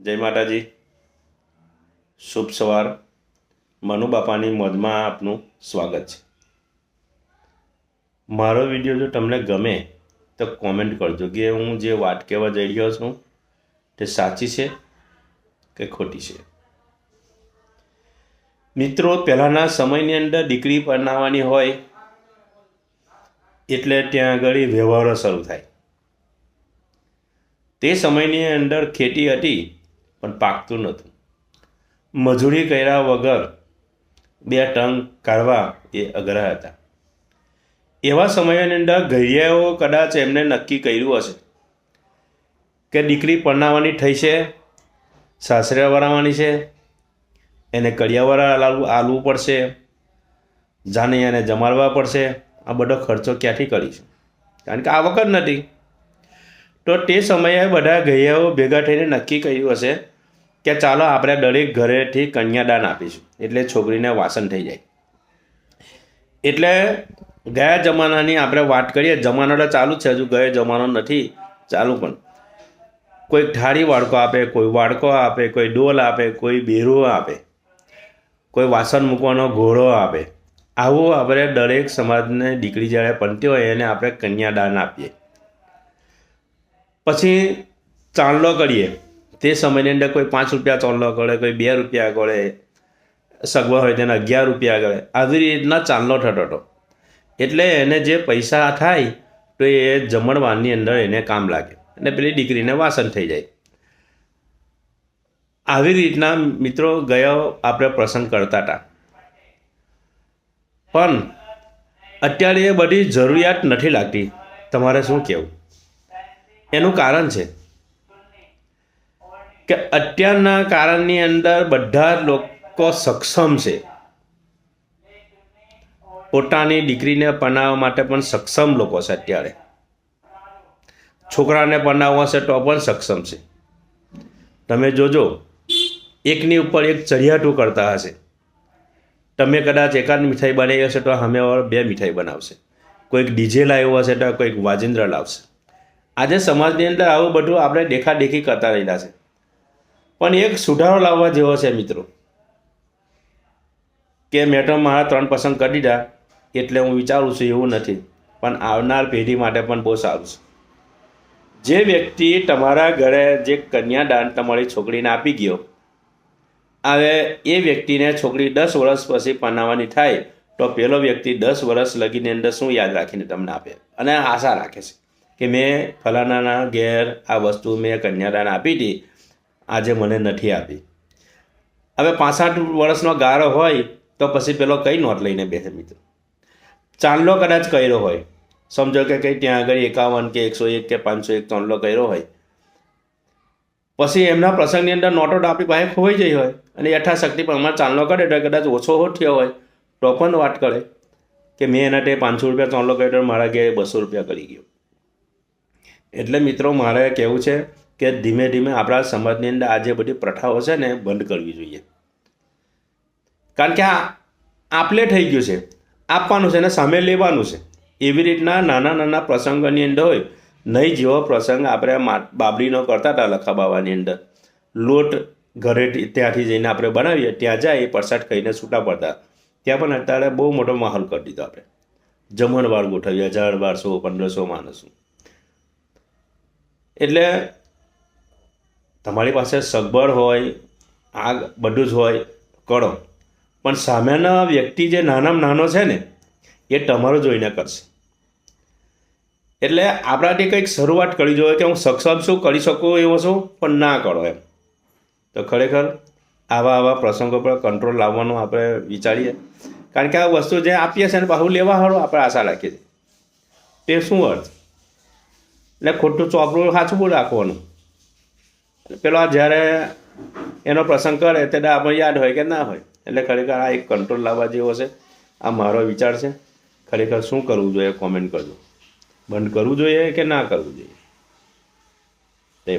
જય માતાજી. શુભ સવાર. મનુ બાપાની મોજમાં આપનું સ્વાગત છે. મારો વીડિયો જો તમને ગમે તો કોમેન્ટ કરજો કે હું જે વાત કહેવા જઈ રહ્યો છું તે સાચી છે કે ખોટી છે? મિત્રો, પહેલાંના સમયની અંદર દીકરી પરણાવવાની હોય એટલે ત્યાં આગળ વ્યવહારો શરૂ થાય. તે સમયની અંદર ખેતી હતી પણ પાકતું નહોતું. મજૂરી કર્યા વગર બે ટંગ કાઢવા એ અઘરા હતા. એવા સમયની અંદર ઘરિયાઓ કદાચ એમને નક્કી કર્યું હશે કે દીકરી પરણાવવાની થઈ છે સાસરે વરાવવાની છે, એને કડિયાવાળા લાવવું આલવું પડશે જાને એને જમાડવા પડશે, આ બધો ખર્ચો ક્યાંથી કરીશું? કારણ કે આવક જ નથી. તો તે સમયે બધા ગૈયાઓ ભેગા થઈને નક્કી કર્યું હશે કે ચાલો આપણે દરેક ઘરેથી કન્યાદાન આપીશું. એટલે છોકરીને વાસન થઈ જાય. એટલે ગયા જમાનાની આપણે વાત કરીએ, જમાનો તો ચાલુ છે, હજુ ગયો જમાનો નથી, ચાલુ પણ. કોઈ ઠારી વાડકો આપે, કોઈ વાડકો આપે, કોઈ ડોલ આપે, કોઈ બેરો આપે, કોઈ વાસણ મૂકવાનો ઘોડો આપે. આવું આપણે દરેક સમાજને દીકરી જ્યારે પનતી હોય એને આપણે કન્યાદાન આપીએ. પછી ચાંદલો કરીએ. તે સમયની અંદર કોઈ પાંચ રૂપિયા ચાંદલો કરે કોઈ બે રૂપિયા કરે સગવડ હોય તેને અગિયાર રૂપિયા કરે આવી રીતના ચાંદલો થતો હતો એટલે એને જે પૈસા થાય તો એ જમણવારની અંદર એને કામ લાગે અને પેલી દીકરીને વાસણ થઈ જાય. આવી રીતના મિત્રો ગયો આપણે પ્રસંગ કરતા હતા. પણ અત્યારે એ બધી જરૂરિયાત નથી લાગતી. તમારે શું કહેવું? એનું કારણ છે કે અત્યારના કારણની અંદર બધા લોકો સક્ષમ છે. પોતાની દીકરીને પનાવવા માટે પણ સક્ષમ લોકો છે અત્યારે. છોકરાને પનાવવા છે તો પણ સક્ષમ છે. તમે જોજો, એકની ઉપર એક ચઢિયાટું કરતા હશે. તમે કદાચ એકાદ મીઠાઈ બનાવી હશે તો સામેવાળો બે મીઠાઈ બનાવશે. કોઈક ડીજે લાવ્યો હશે તો કોઈક વાજિંદ્ર લાવશે. આજે સમાજની અંદર આવું બધું આપણે દેખાદેખી કરતા રહેલા છે. પણ એક સુધારો લાવવા જેવો છે મિત્રો. કે મેં મારા ત્રણ પસંદ કરી દીધા, એટલે હું વિચારું છું એવું નથી. પણ આવનાર પેઢી માટે પણ બહુ સારું છે. જે વ્યક્તિ તમારા ઘરે જે કન્યાદાન તમારી છોકરીને આપી ગયો, હવે એ વ્યક્તિને છોકરી દસ વર્ષ પછી પનાવવાની થાય, તો પેલો વ્યક્તિ દસ વર્ષ લગીની અંદર શું યાદ રાખીને તમને આપે? અને આશા રાખે છે કે મેં ફલાણાના ઘેર આ વસ્તુ મેં કન્યાદાન આપી હતી આજે મને નથી આપી. હવે પાસઠ વર્ષનો ગાળો હોય તો પછી પેલો કઈ નોટ લઈને બેસે મિત્રો? ચાંદલો કદાચ કર્યો હોય. સમજો કે કંઈ ત્યાં આગળ એકાવન કે એકસો એક કે પાંચસો એક ચાંદલો કર્યો હોય. પછી એમના પ્રસંગની અંદર નોટો આપણી પાસે ખોવાઈ જઈ હોય અને યથાશક્તિ પ્રમાણે ચાંદલો કરે તો કદાચ ઓછો હો થયો હોય તો પણ વાત કરે કે મેં એના તે પાંચસો રૂપિયા ચાંદલો કર્યો મારા ઘેર બસો રૂપિયા કરી ગયો. એટલે મિત્રો મારે કહેવું છે કે ધીમે ધીમે આપણા સમાજની અંદર આ જે બધી પ્રથાઓ છે ને બંધ કરવી જોઈએ. કારણ કે આ આપલે થઈ ગયું છે. આપવાનું છે અને સામે લેવાનું છે. એવી રીતના નાના નાના પ્રસંગોની અંદર હોય, નહીં જેવો પ્રસંગ આપણે બાબરીનો કરતા હતા લખા બાવાની અંદર. લોટ ઘરે ત્યાંથી જઈને આપણે બનાવીએ, ત્યાં જાય પ્રસાદ ખાઈને છૂટા પડતા. ત્યાં પણ અત્યારે બહુ મોટો માહોલ કરી દીધો આપણે. જમણવાર ગોઠવીએ, હજાર બારસો, પંદરસો માણસો. એટલે તમારી પાસે સગવડ હોય, આગ બધું જ હોય, કરો. પણ સામેના વ્યક્તિ જે નાનામાં નાનો છે ને, એ તમારો જોઈને કરશે. એટલે આપણાથી કંઈક શરૂઆત કરવી જોઈએ કે હું સક્ષમ છું, કરી શકું એવો છું પણ ના કરો એમ. તો ખરેખર આવા આવા પ્રસંગો પર કંટ્રોલ લાવવાનું આપણે વિચારીએ. કારણ કે આ વસ્તુ જે આપીએ છીએ ને બહુ લેવા હારું આપણે આશા રાખીએ. છીએ તે શું અર્થ? એટલે ખોટું ચોપડું સાચું રાખવાનું. પેલો જ્યારે એનો પ્રસંગ કરે ત્યારે આપણને યાદ હોય કે ના હોય. એટલે ખરેખર આ એક કંટ્રોલ લાવવા જેવો છે. આ મારો વિચાર છે. ખરેખર શું કરવું જોઈએ કોમેન્ટ કરજો. બંધ કરવું જોઈએ કે ના કરવું જોઈએ? એ